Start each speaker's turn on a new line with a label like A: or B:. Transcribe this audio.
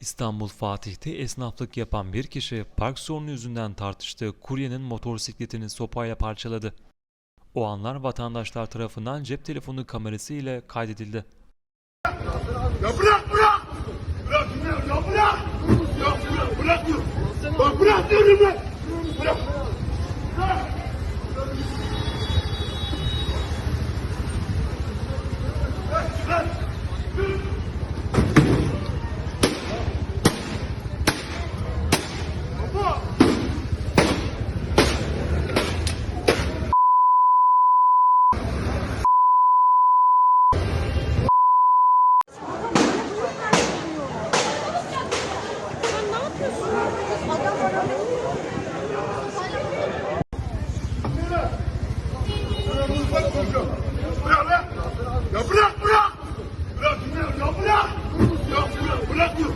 A: İstanbul Fatih'te esnaflık yapan bir kişi park sorunu yüzünden tartıştığı kuryenin motosikletini sopayla parçaladı. O anlar vatandaşlar tarafından cep telefonu kamerası ile kaydedildi.
B: Ya bırak bırak! Bırak ya, bırak! Ya bırak bırak. Bak bırak diyorum ben! Bırak! Bırak! Bırak, bırak! Baba! Bırak konuşuyorum. Bırak lan! Ya bırak bırak! Bırak ya, ya